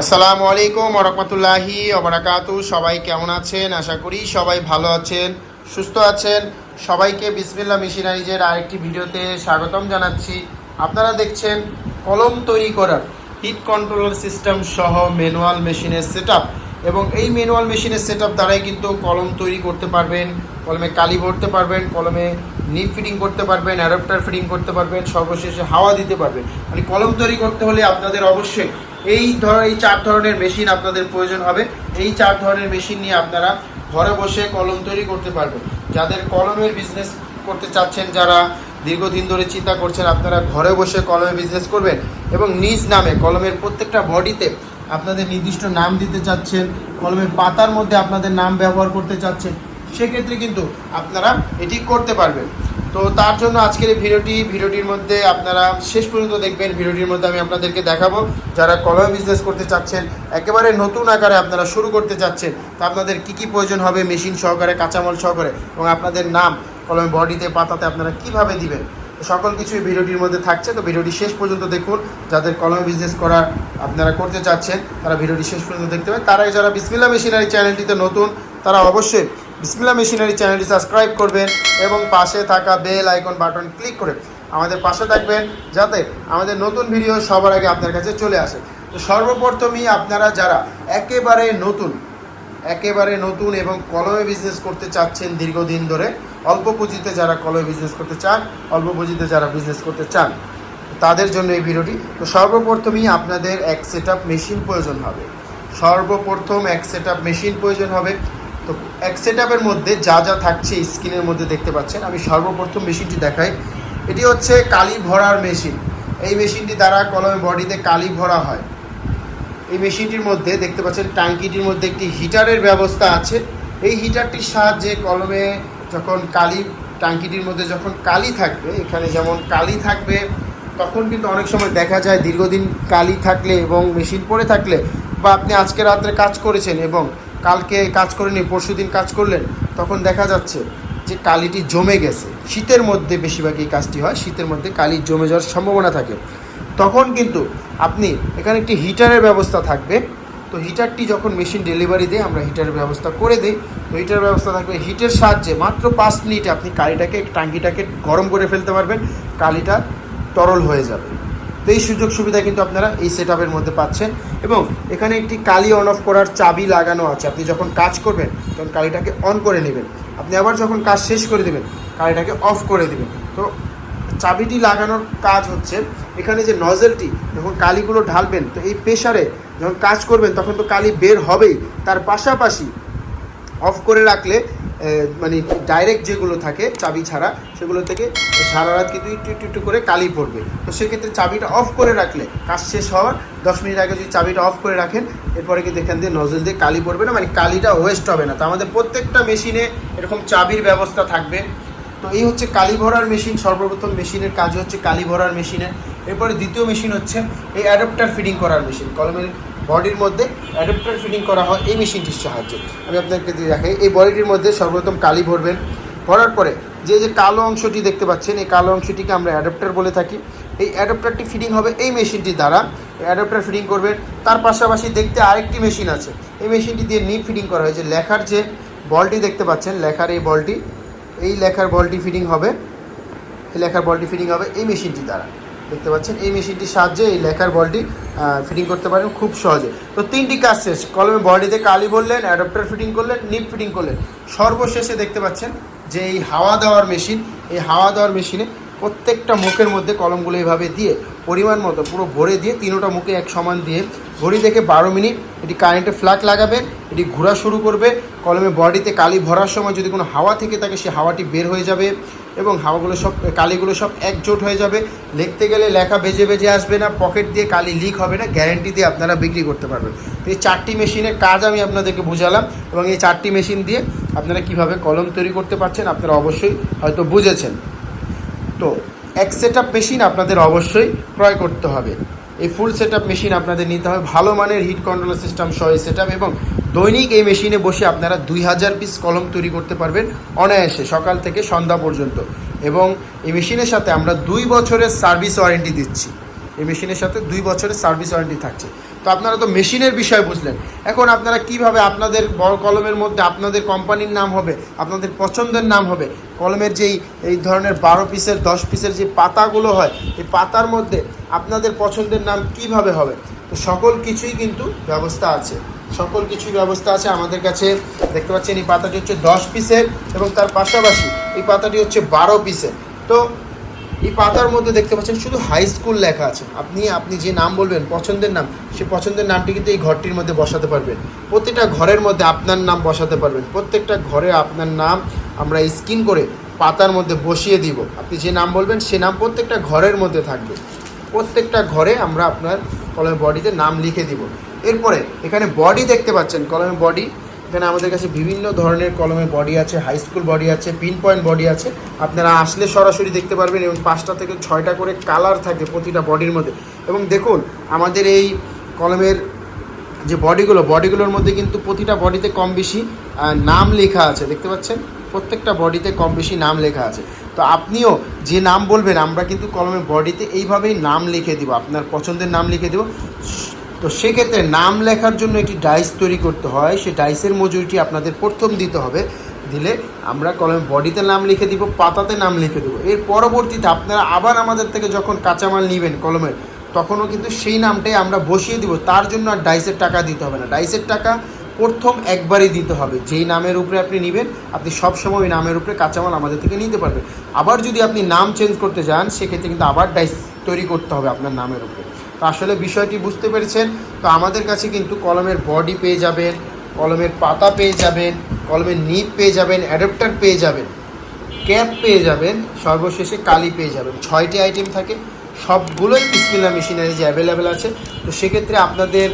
আসসালামু আলাইকুম ওরহমতুল্লাহি ওবরাকাতু সবাই কেমন আছেন? আশা করি সবাই ভালো আছেন, সুস্থ আছেন। সবাইকে বিসমিল্লা মেশিনারিজের আরেকটি ভিডিওতে স্বাগতম জানাচ্ছি। আপনারা দেখছেন কলম তৈরি করার হিট কন্ট্রোলার সিস্টেম সহ ম্যানুয়াল মেশিনের সেট এবং এই ম্যানুয়াল মেশিনের সেট আপ দ্বারাই কিন্তু কলম তৈরি করতে পারবেন, কলমে কালি ভরতে পারবেন, কলমে নিপ ফিটিং করতে পারবেন, অ্যাডাপ্টার ফিটিং করতে পারবেন, সর্বশেষে হাওয়া দিতে পারবেন। মানে কলম তৈরি করতে হলে আপনাদের অবশ্যই এই ধর এই চার ধরনের মেশিন আপনাদের প্রয়োজন হবে। এই চার ধরনের মেশিন নিয়ে আপনারা ঘরে বসে কলম তৈরি করতে পারবেন। যাদের কলমের বিজনেস করতে চাচ্ছেন, যারা দীর্ঘদিন ধরে চিন্তা করছেন, আপনারা ঘরে বসে কলমে বিজনেস করবেন এবং নিজ নামে কলমের প্রত্যেকটা বডিতে আপনাদের নির্দিষ্ট নাম দিতে চাচ্ছেন, কলমের পাতার মধ্যে আপনাদের নাম ব্যবহার করতে চাচ্ছেন সেক্ষেত্রে কিন্তু আপনারা এটি করতে পারবেন। তো তার জন্য আজকের এই ভিডিওটি, ভিডিওটির মধ্যে আপনারা শেষ পর্যন্ত দেখবেন। ভিডিওটির মধ্যে আমি আপনাদেরকে দেখাবো যারা কলমে বিজনেস করতে চাচ্ছেন, একেবারে নতুন আকারে আপনারা শুরু করতে চাচ্ছেন, তা আপনাদের কি কি প্রয়োজন হবে মেশিন সহকারে, কাঁচামাল সহকারে এবং আপনাদের নাম কলমে বডিতে, পাতাতে আপনারা কীভাবে দিবেন? সকল কিছুই ভিডিওটির মধ্যে থাকছে। তো ভিডিওটি শেষ পর্যন্ত দেখুন। যাদের কলমে বিজনেস করার আপনারা করতে চাচ্ছেন, তারা ভিডিওটি শেষ পর্যন্ত দেখতে পাবেন তারাই যারা বিসমিল্লা মেশিনারি চ্যানেলটিতে নতুন, তারা অবশ্যই বিসমিল্লা মেশিনারি চ্যানেলটি সাবস্ক্রাইব করবেন এবং পাশে থাকা বেল আইকন বাটন ক্লিক করে আমাদের পাশে থাকবেন যাতে আমাদের নতুন ভিডিও সবার আগে আপনার কাছে চলে আসে। তো সর্বপ্রথমই আপনারা যারা একেবারে নতুন একেবারে নতুন এবং কলমে বিজনেস করতে চাচ্ছেন দীর্ঘদিন ধরে, অল্প পুঁজিতে যারা কলমে বিজনেস করতে চান, অল্প পুঁজিতে যারা বিজনেস করতে চান, তাদের জন্য এই ভিডিওটি। তো সর্বপ্রথমই আপনাদের এক সেট মেশিন প্রয়োজন হবে। সর্বপ্রথম এক সেট মেশিন প্রয়োজন হবে। তো এক সেট মধ্যে যা যা থাকছে স্ক্রিনের মধ্যে দেখতে পাচ্ছেন। আমি সর্বপ্রথম মেশিনটি দেখাই। এটি হচ্ছে কালি ভরার মেশিন। এই মেশিনটি দ্বারা কলমে বডিতে কালি ভরা হয়। এই মেশিনটির মধ্যে দেখতে পাচ্ছেন ট্যাঙ্কিটির মধ্যে একটি হিটারের ব্যবস্থা আছে। এই হিটারটির সাহায্যে কলমে যখন কালি, ট্যাঙ্কিটির মধ্যে যখন কালি থাকবে, এখানে যেমন কালি থাকবে, তখন কিন্তু অনেক সময় দেখা যায় দীর্ঘদিন কালি থাকলে এবং মেশিন পড়ে থাকলে বা আপনি আজকে রাত্রে কাজ করেছেন এবং কালকে কাজ করেনি, পরশু দিন কাজ করলেন, তখন দেখা যাচ্ছে যে কালিটি জমে গেছে। শীতের মধ্যে বেশিরভাগ এই কাজটি হয়, শীতের মধ্যে কালি জমে যাওয়ার সম্ভাবনা থাকে। তখন কিন্তু আপনি এখানে একটি হিটারের ব্যবস্থা থাকবে। তো হিটারটি যখন মেশিন ডেলিভারি দেয়, আমরা হিটারের ব্যবস্থা করে দিই। তো হিটারের ব্যবস্থা থাকবে হিটের সাহায্যে মাত্র পাঁচ মিনিটে আপনি কালিটাকে, টাঙ্কিটাকে গরম করে ফেলতে পারবেন, কালিটা তরল হয়ে যাবে। তো এই সুযোগ সুবিধা কিন্তু আপনারা এই সেট মধ্যে পাচ্ছেন। এবং এখানে একটি কালি অন অফ করার চাবি লাগানো আছে। আপনি যখন কাজ করবেন, তখন কালিটাকে অন করে নেবেন। আপনি আবার যখন কাজ শেষ করে দেবেন, কালিটাকে অফ করে দেবেন। তো চাবিটি লাগানোর কাজ হচ্ছে, এখানে যে নজেলটি যখন কালিগুলো ঢালবেন, তো এই প্রেশারে যখন কাজ করবেন, তখন তো কালি বের হবেই। তার পাশাপাশি অফ করে রাখলে মানে ডাইরেক্ট যেগুলো থাকে চাবি ছাড়া, সেগুলো থেকে সারা রাত কিন্তু একটু একটু একটু করে কালি পড়বে। তো সেক্ষেত্রে চাবিটা অফ করে রাখলে কাজ শেষ হওয়ার দশ মিনিট আগে যদি চাবিটা অফ করে রাখেন, এরপরে কিন্তু এখান দিয়ে নজল দিয়ে কালি পড়বে না মানে কালিটা ওয়েস্ট হবে না। তো আমাদের প্রত্যেকটা মেশিনে এরকম চাবির ব্যবস্থা থাকবে। তো এই হচ্ছে কালি ভরার মেশিন সর্বপ্রথম মেশিনের কাজ হচ্ছে কালি ভরার মেশিনের এরপরে দ্বিতীয় মেশিন হচ্ছে এই অ্যাডাপ্টার ফিটিং করার মেশিন কলমের বডির মধ্যে অ্যাডাপ্টার ফিটিং করা হয় এই মেশিনটির সাহায্যে। আমি আপনাকে দিয়ে দেখাই, এই বডিটির মধ্যে সর্বপ্রথম কালি ভরবেন। ভরার পরে যে যে কালো অংশটি দেখতে পাচ্ছেন, এই কালো অংশটিকে আমরা অ্যাডাপ্টার বলে থাকি। এই অ্যাডাপ্টারটি ফিটিং হবে এই মেশিনটির দ্বারা। অ্যাডাপ্টার ফিটিং করবেন, তার পাশাপাশি দেখতে আরেকটি মেশিন আছে। এই মেশিনটি দিয়ে নিপ ফিটিং করা হয়েছে। লেখার যে বলটি দেখতে পাচ্ছেন, লেখার এই বলটি, এই লেখার বলটি ফিটিং হবে, এই লেখার বলটি ফিটিং হবে এই মেশিনটি দ্বারা। দেখতে পাচ্ছেন। এই মেশিনটির সাহায্যে এই লেখার বলটি ফিটিং করতে পারেন খুব সহজে। তো তিনটি কাজ শেষ। কলমে বডিতে কালি বললেন অ্যাডাপ্টার ফিটিং করলেন, নিপ ফিটিং করলেন। সর্বশেষে দেখতে পাচ্ছেন যে এই হাওয়া দেওয়ার মেশিন, এই হাওয়া দেওয়ার মেশিনে প্রত্যেকটা মুখের মধ্যে কলমগুলো এইভাবে দিয়ে পরিমাণ মতো পুরো ভরে দিয়ে তিনোটা মুখে এক সমান দিয়ে ঘড়ি দেখে বারো মিনিট এটি কারেন্টে ফ্ল্যাগ লাগাবে, এটি ঘোরা শুরু করবে। কলমে বডিতে কালি ভরার সময় যদি কোনো হাওয়া থেকে থাকে, সে হাওয়াটি বের হয়ে যাবে। এবং হাওয়াগুলো সব, কালিগুলো সব একজোট হয়ে যাবে। লিখতে গেলে লেখা বেজে বেজে আসবে না পকেট দিয়ে কালি লিক হবে না গ্যারেন্টি দিয়ে আপনারা বিক্রি করতে পারবেন। তো এই চারটি মেশিনের কাজ আমি আপনাদেরকে বুঝালাম এবং এই চারটি মেশিন দিয়ে আপনারা কীভাবে কলম তৈরি করতে পারছেন আপনারা অবশ্যই হয়তো বুঝেছেন। তো এক সেট মেশিন আপনাদের অবশ্যই ক্রয় করতে হবে। এই ফুল সেট মেশিন আপনাদের নিতে হবে। ভালো মানের হিট কন্ট্রোল সিস্টেম সহ সেট এবং দৈনিক এই মেশিনে বসে আপনারা দুই হাজার পিস কলম তৈরি করতে পারবেন অনায়াসে, সকাল থেকে সন্ধ্যা পর্যন্ত। এবং এই মেশিনের সাথে আমরা দুই বছরের সার্ভিস ওয়ারেন্টি দিচ্ছি। এই মেশিনের সাথে দুই বছরের সার্ভিস ওয়ারেন্টি থাকছে। তো আপনারা তো মেশিনের বিষয় বুঝলেন। এখন আপনারা কীভাবে আপনাদের বড় কলমের মধ্যে আপনাদের কোম্পানির নাম হবে, আপনাদের পছন্দের নাম হবে, কলমের যেই, এই ধরনের বারো পিসের দশ পিসের যে পাতাগুলো হয়, এই পাতার মধ্যে আপনাদের পছন্দের নাম কীভাবে হবে? তো সকল কিছুই কিন্তু ব্যবস্থা আছে। সকল কিছুই ব্যবস্থা আছে আমাদের কাছে। দেখতে পাচ্ছেন এই পাতাটি হচ্ছে দশ পিসের এবং তার পাশাপাশি এই পাতাটি হচ্ছে বারো পিসের। তো এই পাতার মধ্যে দেখতে পাচ্ছেন শুধু হাই স্কুল লেখা আছে। আপনি আপনি যে নাম বলবেন, পছন্দের নাম, সে পছন্দের নামটি কিন্তু এই ঘরটির মধ্যে বসাতে পারবেন। প্রত্যেকটা ঘরের মধ্যে আপনার নাম বসাতে পারবেন। প্রত্যেকটা ঘরে আপনার নাম আমরা স্ক্রিন করে পাতার মধ্যে বসিয়ে দিব। আপনি যে নাম বলবেন, সে নাম প্রত্যেকটা ঘরের মধ্যে থাকবে। প্রত্যেকটা ঘরে আমরা আপনার কলমের বডিতে নাম লিখে দিব। এরপরে, এখানে বডি দেখতে পাচ্ছেন, কলমের বডি এখানে আমাদের কাছে বিভিন্ন ধরনের কলমের বডি আছে হাই স্কুল বডি আছে পিন পয়েন্ট বডি আছে। আপনারা আসলে সরাসরি দেখতে পারবেন এবং পাঁচটা থেকে ছয়টা করে কালার থাকে প্রতিটা বডির মধ্যে। এবং দেখুন, আমাদের এই কলমের যে বডিগুলো বডিগুলোর মধ্যে কিন্তু প্রতিটা বডিতে কম বেশি নাম লেখা আছে, দেখতে পাচ্ছেন? প্রত্যেকটা বডিতে কম বেশি নাম লেখা আছে। তো আপনিও যে নাম বলবেন, আমরা কিন্তু কলমের বডিতে এইভাবেই নাম লিখে দিব, আপনার পছন্দের নাম লিখে দেব। তো সেক্ষেত্রে নাম লেখার জন্য একটি ডাইস তৈরি করতে হয়। সেই ডাইসের মজুরিটি আপনাদের প্রথম দিতে হবে। দিলে আমরা কলমের বডিতে নাম লিখে দিব, পাতাতে নাম লিখে দেবো। এর পরবর্তীতে আপনারা আবার আমাদের থেকে যখন কাঁচামাল নেবেন কলমের, তখনও কিন্তু সেই নামটাই আমরা বসিয়ে দিব। তার জন্য আর ডাইসের টাকা দিতে হবে না। ডাইসের টাকা প্রথম একবারই দিতে হবে। যেই নামের উপরে আপনি নেবেন, আপনি সবসময় ওই নামের উপরে কাঁচামাল আমাদের থেকে নিতে পারবেন। আবার যদি আপনি নাম চেঞ্জ করতে চান সেক্ষেত্রে কিন্তু আবার ডাইস তৈরি করতে হবে আপনার নামের উপরে। তো আসলে বিষয়টি বুঝতে পেরেছেন। তো আমাদের কাছে কিন্তু কলমের বডি পেয়ে যাবেন, কলমের পাতা পেয়ে যাবেন, কলমের নিপ পেয়ে যাবেন অ্যাডাপ্টার পেয়ে যাবেন ক্যাপ পেয়ে যাবেন, সর্বশেষে কালি পেয়ে যাবেন। ছয়টি আইটেম থাকে, সবগুলোই বিসমিল্লা মেশিনারি যে অ্যাভেলেবেল আছে। তো সেক্ষেত্রে আপনাদের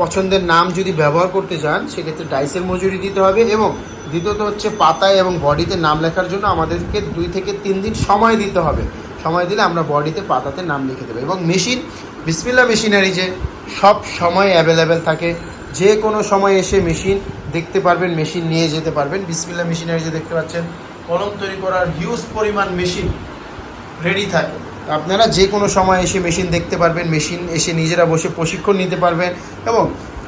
পছন্দের নাম যদি ব্যবহার করতে চান সেক্ষেত্রে ডাইসের মজুরি দিতে হবে এবং দ্বিতীয়ত হচ্ছে পাতায় এবং বডিতে নাম লেখার জন্য আমাদেরকে দুই থেকে তিন দিন সময় দিতে হবে। সময় দিলে আমরা বডিতে পাতাতে নাম লিখে দেবো। এবং মেশিন বিসমিল্লা মেশিনারি যে সব সময় অ্যাভেলেবেল থাকে, যে কোনো সময় এসে মেশিন দেখতে পারবেন, মেশিন নিয়ে যেতে পারবেন। বিসমিল্লা মেশিনারি যে দেখতে পাচ্ছেন, কলম তৈরি করার হিউজ পরিমাণ মেশিন রেডি থাকে। আপনারা যে কোনো সময় এসে মেশিন দেখতে পারবেন, মেশিন এসে নিজেরা বসে প্রশিক্ষণ নিতে পারবেন এবং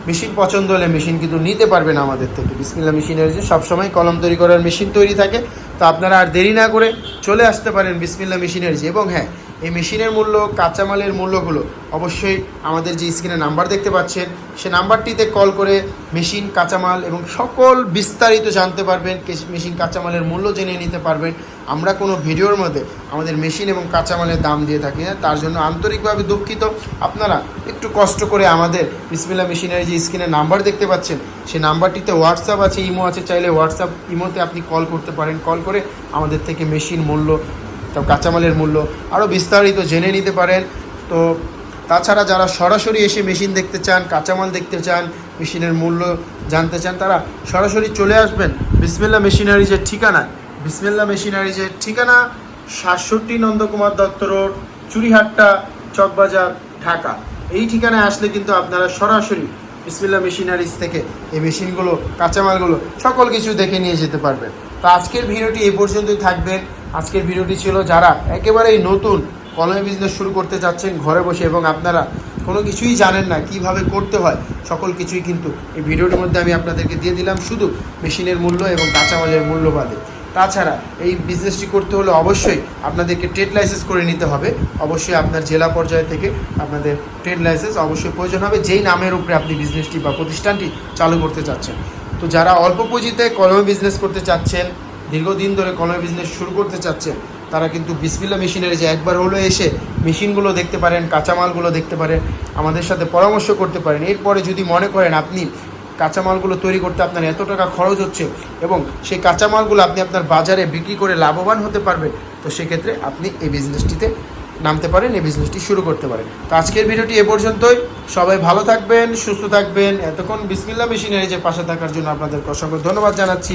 মেশিন পছন্দ হলে মেশিন কিন্তু নিতে পারবেন আমাদের থেকে। বিসমিল্লা মেশিনের যে সবসময় কলম তৈরি করার মেশিন তৈরি থাকে। তো আপনারা আর দেরি না করে চলে আসতে পারেন বিসমিল্লা মেশিনের যে এবং হ্যাঁ এই মেশিনের মূল্য, কাঁচামালের মূল্যগুলো অবশ্যই আমাদের যে স্ক্রিনে নাম্বার দেখতে পাচ্ছেন, সে নাম্বারটিতে কল করে মেশিন, কাঁচামাল এবং সকল বিস্তারিত জানতে পারবেন মেশিন, কাঁচামালের মূল্য জেনে নিতে পারবেন। আমরা কোনো ভিডিওর মধ্যে আমাদের মেশিন এবং কাঁচামালের দাম দিয়ে থাকি না, তার জন্য আন্তরিকভাবে দুঃখিত। আপনারা একটু কষ্ট করে আমাদের বিসমিল্লা মেশিনের যে স্ক্রিনে নাম্বার দেখতে পাচ্ছেন সেই নাম্বারটিতে হোয়াটসঅ্যাপ আছে, ইমো আছে, চাইলে হোয়াটসঅ্যাপ, ইমোতে আপনি কল করতে পারেন। কল করে আমাদের থেকে মেশিন মূল্য তাও কাঁচামালের মূল্য আরও বিস্তারিত জেনে নিতে পারেন। তো তাছাড়া যারা সরাসরি এসে মেশিন দেখতে চান, কাঁচামাল দেখতে চান, মেশিনের মূল্য জানতে চান, তারা সরাসরি চলে আসবেন বিসমিল্লা মেশিনারিজের ঠিকানা বিসমিল্লা মেশিনারিজের ঠিকানা সাতষট্টি নন্দকুমার দত্ত রোড, চুরিহাট্টা, চকবাজার, ঢাকা। এই ঠিকানায় আসলে কিন্তু আপনারা সরাসরি বিসমিল্লা মেশিনারিজ থেকে এই মেশিনগুলো, কাঁচামালগুলো সকল কিছু দেখে নিয়ে যেতে পারবেন। তো আজকের ভিডিওটি এই পর্যন্তই থাকবেন। আজকের ভিডিওটি ছিল যারা একেবারেই নতুন কলমে বিজনেস শুরু করতে চাচ্ছেন ঘরে বসে এবং আপনারা কোনো কিছুই জানেন না কীভাবে করতে হয়, সকল কিছুই কিন্তু এই ভিডিওটির মধ্যে আমি আপনাদেরকে দিয়ে দিলাম শুধু মেশিনের মূল্য এবং কাঁচামালের মূল্য বাদে। তাছাড়া এই বিজনেসটি করতে হলে অবশ্যই আপনাদেরকে ট্রেড লাইসেন্স করে নিতে হবে। অবশ্যই আপনার জেলা পর্যায় থেকে আপনাদের ট্রেড লাইসেন্স অবশ্যই প্রয়োজন হবে। যেই নামের উপরে আপনি বিজনেসটি বা প্রতিষ্ঠানটি চালু করতে চাচ্ছেন। তো যারা অল্প পুঁজিতে কলমে বিজনেস করতে চাচ্ছেন দীর্ঘদিন ধরে কলমে বিজনেস শুরু করতে চাচ্ছেন, তারা কিন্তু বিসমিল্লা মেশিনের যে একবার হলো এসে মেশিনগুলো দেখতে পারেন, কাঁচামালগুলো দেখতে পারেন, আমাদের সাথে পরামর্শ করতে পারেন। এরপরে যদি মনে করেন আপনি কাঁচামালগুলো তৈরি করতে আপনার এত টাকা খরচ হচ্ছে এবং সেই কাঁচামালগুলো আপনি আপনার বাজারে বিক্রি করে লাভবান হতে পারবেন, তো সেক্ষেত্রে আপনি এই বিজনেসটিতে নামতে পারেন, এই বিজনেসটি শুরু করতে পারেন। তো আজকের ভিডিওটি এ পর্যন্তই। সবাই ভালো থাকবেন, সুস্থ থাকবেন। এতক্ষণ বিসমিল্লা মেশিনের যে পাশে থাকার জন্য আপনাদেরকে অসংখ্য ধন্যবাদ জানাচ্ছি।